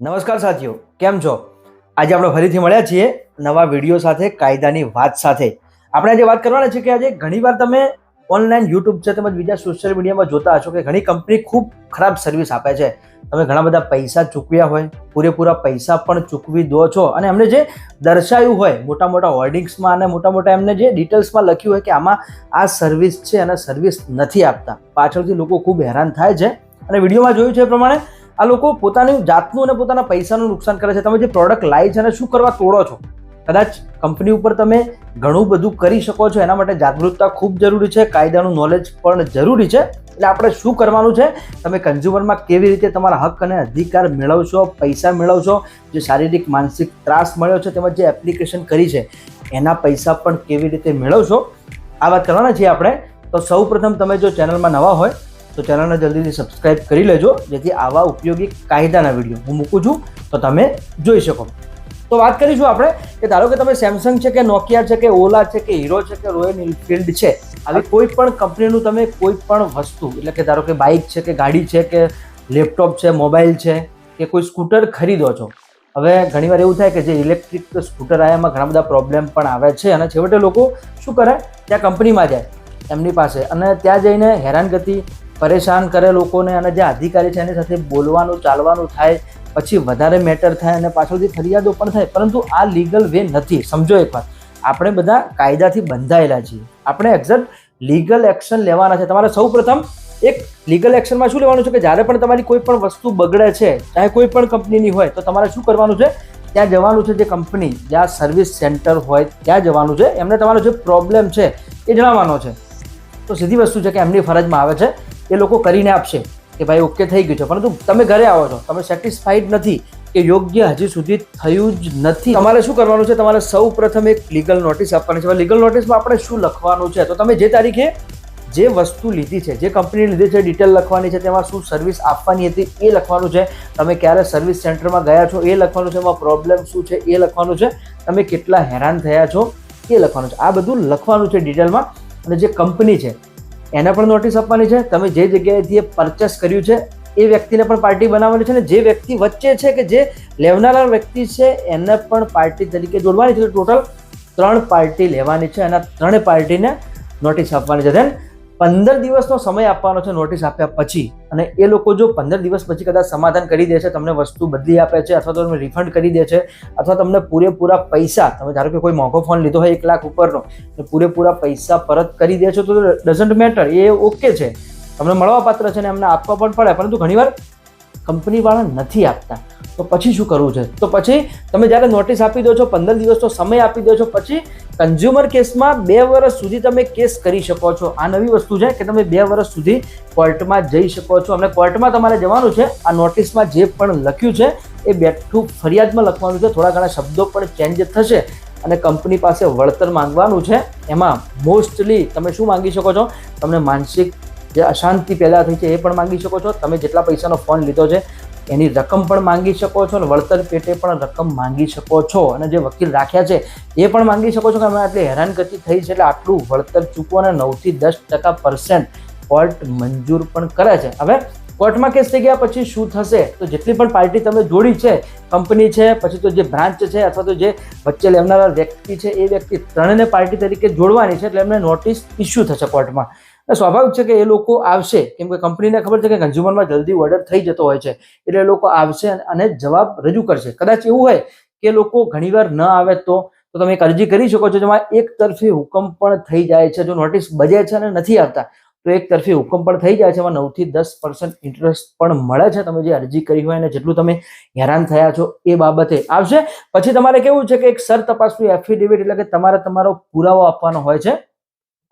નમસ્કાર સાથીઓ, કેમ છો? આજે આપણે ફરીથી મળ્યા છીએ નવા વીડિયો સાથે, કાયદાની વાત સાથે. આપણે આજે વાત કરવાના છે કે આજે ઘણીવાર તમે ઓનલાઈન યુટ્યુબ છે તેમજ બીજા સોશિયલ મીડિયામાં જોતા હશો કે ઘણી કંપની ખૂબ ખરાબ સર્વિસ આપે છે. તમે ઘણા બધા પૈસા ચૂકવ્યા હોય, પૂરેપૂરા પૈસા પણ ચૂકવી દો છો. અને એમને જે દર્શાવ્યું હોય મોટા મોટા હોર્ડિંગ્સમાં અને મોટા મોટા એમને જે ડિટેલ્સમાં લખ્યું હોય કે આમાં આ સર્વિસ છે અને સર્વિસ નથી આપતા. પાછળથી લોકો ખૂબ હેરાન થાય છે. અને વિડીયોમાં જોયું છે એ પ્રમાણે આ લોકો પોતાની જાતનું અને પોતાના પૈસાનું નુકસાન કરે છે. તમે જે પ્રોડક્ટ લાવી છે અને શું કરવા તોડો છો? કદાચ કંપની ઉપર તમે ઘણું બધું કરી શકો છો. એના માટે જાગૃતતા ખૂબ જરૂરી છે. કાયદાનું નોલેજ પણ જરૂરી છે. એટલે આપણે શું કરવાનું છે? તમે કન્ઝ્યુમરમાં કેવી રીતે તમારા હક અને અધિકાર મેળવશો, પૈસા મેળવશો, જે શારીરિક, માનસિક ત્રાસ મળ્યો છે તેમજ જે એપ્લિકેશન કરી છે, એના પૈસા પણ કેવી રીતે મેળવશો? આ વાત કરવાના છીએ આપણે. તો સૌ પ્રથમ તમે જો ચેનલમાં નવા હોય તો ચેનલને જલ્દીથી સબસ્ક્રાઇબ કરી લેજો જેથી આવા ઉપયોગી કાયદાના વીડિયો હું મૂકું છું તો તમે જોઈ શકો. તો વાત કરીશું આપણે કે ધારો કે તમે સેમસંગ છે કે નોકિયા છે કે ઓલા છે કે હીરો છે કે રોયલ એનફિલ્ડ છે આવી કોઈ પણ કંપનીનું તમે કોઈ પણ વસ્તુ એટલે કે ધારો કે બાઇક છે કે ગાડી છે કે લેપટોપ છે મોબાઈલ છે કે કોઈ સ્કૂટર ખરીદો છો. હવે ઘણીવાર એવું થાય કે જે ઇલેક્ટ્રિક સ્કૂટર આવ્યા એમાં ઘણા બધા પ્રોબ્લેમ પણ આવે છે અને છેવટે લોકો શું કરે? ત્યાં કંપનીમાં જાય એમની પાસે. અને ત્યાં જઈને હેરાનગતિ પરેશાન કરે લોકોને અને જે અધિકારી છે એની સાથે બોલવાનું, ચાલવાનું થાય, પછી વધારે મેટર થાય અને પાછળથી ફરિયાદો પણ થાય. પરંતુ આ લીગલ વે નથી. સમજો એકવાર. આપણે બધા કાયદાથી બંધાયેલા છીએ. આપણે એક્ઝેક્ટ લીગલ એક્શન લેવાના છે. તમારે સૌ પ્રથમ એક લીગલ એક્શનમાં શું લેવાનું છે કે જ્યારે પણ તમારી કોઈ પણ વસ્તુ બગડે છે, ચાહે કોઈ પણ કંપનીની હોય, તો તમારે શું કરવાનું છે? ત્યાં જવાનું છે જે કંપની, જ્યાં સર્વિસ સેન્ટર હોય, ત્યાં જવાનું છે. એમને તમારો જે પ્રોબ્લેમ છે એ જણાવવાનો છે. તો સીધી વસ્તુ છે કે એમની ફરજમાં આવે છે. એ લોકો કરીને આપશે કે ભાઈ ઓકે થઈ ગયું છે. પરંતુ તમે ઘરે આવો છો. તમે સેટિસ્ફાઈડ નથી કે યોગ્ય હજી સુધી થયું જ નથી. તમારે શું કરવાનું છે? તમારે સૌ પ્રથમ એક લીગલ નોટિસ આપવાની છે. લીગલ નોટિસમાં આપણે શું લખવાનું છે? તો તમે જે તારીખે જે વસ્તુ લીધી છે, જે કંપની લીધી છે ડિટેલ લખવાની છે, તેમાં શું સર્વિસ આપવાની હતી એ લખવાનું છે. તમે ક્યારે સર્વિસ સેન્ટરમાં ગયા છો એ લખવાનું છે. એમાં પ્રોબ્લેમ શું છે એ લખવાનું છે. તમે કેટલા હેરાન થયા છો એ લખવાનું છે. આ બધું લખવાનું છે ડિટેલમાં અને જે કંપની છે એને પણ નોટિસ આપવાની છે. તમે જે જગ્યાએથી એ પરચેસ કર્યું છે, એ વ્યક્તિને પણ પાર્ટી બનાવવાની છે અને જે વ્યક્તિ વચ્ચે છે કે જે લેવનારા વ્યક્તિ છે, એને પણ પાર્ટી તરીકે જોડવાની છે. ટોટલ ત્રણ પાર્ટી લેવાની છે અને ત્રણે પાર્ટીને નોટિસ આપવાની છે. ધેન પંદર દિવસનો સમય આપવાનો છે નોટિસ આપ્યા પછી અને એ લોકો જો પંદર દિવસ પછી કદાચ સમાધાન કરી દે છે, તમને વસ્તુ બદલી આપે છે અથવા તો તમને રિફંડ કરી દે છે અથવા તમને પૂરેપૂરા પૈસા, તમે ધારો કે કોઈ મોંઘો ફોન લીધો હોય એક લાખ ઉપરનો પૂરેપૂરા પૈસા પરત કરી દે છે તો ડઝન્ટ મેટર એ ઓકે છે. તમને મળવા પાત્ર છે ને એમને આપવા પણ પડે, પરંતુ ઘણીવાર કંપનીવાળા નથી આપતા. તો પછી શું કરવું છે? તો પછી તમે જ્યારે નોટિસ આપી દો છો, પંદર દિવસનો સમય આપી દો છો, પછી કન્ઝ્યુમર કેસમાં બે વર્ષ સુધી તમે કેસ કરી શકો છો. આ નવી વસ્તુ છે કે તમે બે વર્ષ સુધી કોર્ટમાં જઈ શકો છો. અને કોર્ટમાં તમારે જવાનું છે. આ નોટિસમાં જે પણ લખ્યું છે, એ બેઠું ફરિયાદમાં લખવાનું છે. થોડા ઘણા શબ્દો પણ ચેન્જ થશે અને કંપની પાસે વળતર માંગવાનું છે. એમાં મોસ્ટલી તમે શું માંગી શકો છો? તમને માનસિક જે અશાંતિ પેદા થઈ છે એ પણ માંગી શકો છો. તમે જેટલા પૈસાનો ફોન લીધો છે એની રકમ પણ માંગી શકો છો અને વળતર પેટે પણ રકમ માંગી શકો છો. અને જે વકીલ રાખ્યા છે, એ પણ માંગી શકો છો કે અમે આટલી હેરાનગતિ થઈ છે એટલે આટલું વળતર ચૂકવો અને નવથી દસ ટકા પર્સન્ટ કોર્ટ મંજૂર પણ કરે છે. હવે કોર્ટમાં કેસ થઈ ગયા, પછી શું થશે? તો જેટલી પણ પાર્ટી તમે જોડી છે, કંપની છે, પછી તો જે બ્રાન્ચ છે અથવા તો જે વચ્ચે લેવનારા વ્યક્તિ છે, એ વ્યક્તિ ત્રણેને પાર્ટી તરીકે જોડવાની છે એટલે એમને નોટિસ ઇસ્યુ થશે કોર્ટમાં. સ્વાભાવિક છે કે એ લોકો આવશે, કેમ કે કંપનીને ખબર છે કે કન્ઝ્યુમરમાં જલ્દી ઓર્ડર થઈ જતો હોય છે, એટલે લોકો આવશે અને જવાબ રજૂ કરશે. કદાચ એવું હોય કે લોકો ઘણીવાર ન આવે તો તો તમે એક અરજી કરી શકો છો જેમાં એક તરફી હુકમ પણ થઈ જાય છે, જો નોટિસ બજે છે અને નથી આવતા, તો એક તરફી હુકમ પણ થઈ જાય છે, એમાં નવથી દસ પર્સન્ટ ઇન્ટરેસ્ટ પણ મળે છે, તમે જે અરજી કરી હોય અને જેટલું તમે હેરાન થયા છો એ બાબતે આવશે. પછી તમારે કેવું છે કે એક સર તપાસનું એફિડેવિટ એટલે કે તમારે તમારો પુરાવો આપવાનો હોય છે.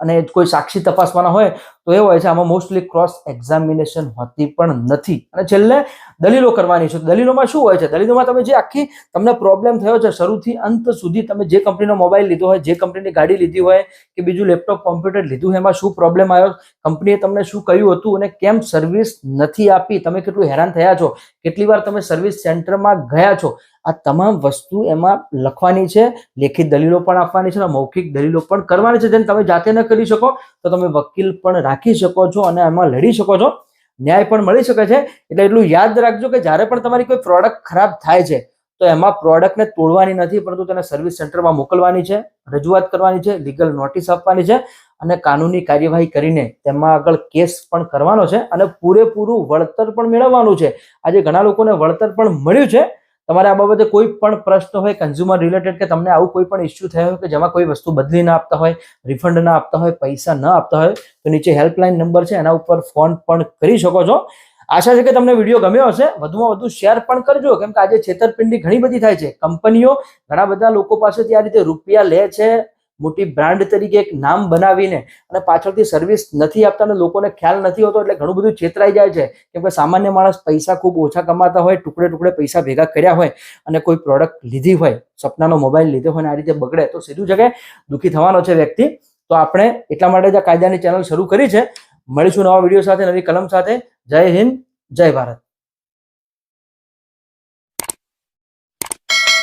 અને કોઈ સાક્ષી તપાસવાના હોય તો એ હોય છે, આમાં મોસ્ટલી ક્રોસ એક્ઝામિનેશન હોતી પણ નથી. અને છેલ્લે દલીલો કરવાની છે. દલીલોમાં શું હોય છે? દલીલોમાં તમે જે આખી, તમને પ્રોબ્લેમ થયો છે, શરૂથી અંત સુધી તમે જે કંપનીનો મોબાઈલ લીધો હોય, જે કંપનીની ગાડી લીધી હોય કે બીજું લેપટોપ કોમ્પ્યુટર લીધું એમાં શું પ્રોબ્લેમ આવ્યો? કંપનીએ તમને શું કહ્યું હતું અને કેમ સર્વિસ નથી આપી? તમે કેટલું હેરાન થયા છો? કેટલી વાર તમે સર્વિસ સેન્ટરમાં ગયા છો? આ તમામ વસ્તુ એમાં લખવાની છે, લેખિત દલીલો પણ આપવાની છે અને મૌખિક દલીલો પણ કરવાની છે. જેને તમે જાતે ન કરી શકો, તો તમે વકીલ પણ રાખી શકો છો અને એમાં લડી શકો છો. ન્યાય પણ મળી શકે છે. એટલે એટલું યાદ રાખજો કે જ્યારે પણ તમારી કોઈ પ્રોડક્ટ ખરાબ થાય છે, તો એમાં પ્રોડક્ટને તોડવાની નથી, પરંતુ તેને સર્વિસ સેન્ટરમાં મોકલવાની છે, રજૂઆત કરવાની છે લીગલ નોટિસ આપવાની છે અને કાનૂની કાર્યવાહી કરીને તેમાં આગળ કેસ પણ કરવાનો છે અને પૂરેપૂરું વળતર પણ મેળવવાનું છે. આજે ઘણા લોકોને વળતર પણ મળ્યું છે તમારે આ બાબતે કોઈ પણ પ્રશ્ન હોય કન્ઝ્યુમર રિલેટેડ કે તમને આવું કોઈ પણ ઇસ્યુ થયો હોય કે જેમાં કોઈ વસ્તુ બદલી ના આપતા હોય રિફંડ ના આપતા હોય, પૈસા ન આપતા હોય, તો નીચે હેલ્પલાઇન નંબર છે, એના ઉપર ફોન પણ કરી શકો છો. આશા છે કે તમને વીડિયો ગમ્યો હશે. વધુમાં વધુ શેર પણ કરજો, કેમ કે આજે છેતરપિંડી ઘણી બધી થાય છે. કંપનીઓ ઘણા બધા લોકો પાસેથી આ રીતે રૂપિયા લે છે. મોટી બ્રાન્ડ તરીકે એક નામ બનાવીને અને પાછળથી સર્વિસ નથી આપતા અને લોકોને ખ્યાલ નથી હોતો એટલે ઘણું બધું છેતરાઈ જાય છે. કેમ કે સામાન્ય માણસ પૈસા ખૂબ ઓછા કમાતા હોય, ટુકડે ટુકડે પૈસા ભેગા કર્યા હોય અને કોઈ પ્રોડક્ટ લીધી હોય, સપનાનો મોબાઈલ લીધો હોય અને આ રીતે બગડે, તો સીધું જગ્યાએ દુઃખી થવાનો છે વ્યક્તિ. તો આપણે એટલા માટે જ આ કાયદાની ચેનલ શરૂ કરી છે. મળીશું નવા વીડિયો સાથે, નવી કલમ સાથે. જય હિન્દ, જય ભારત.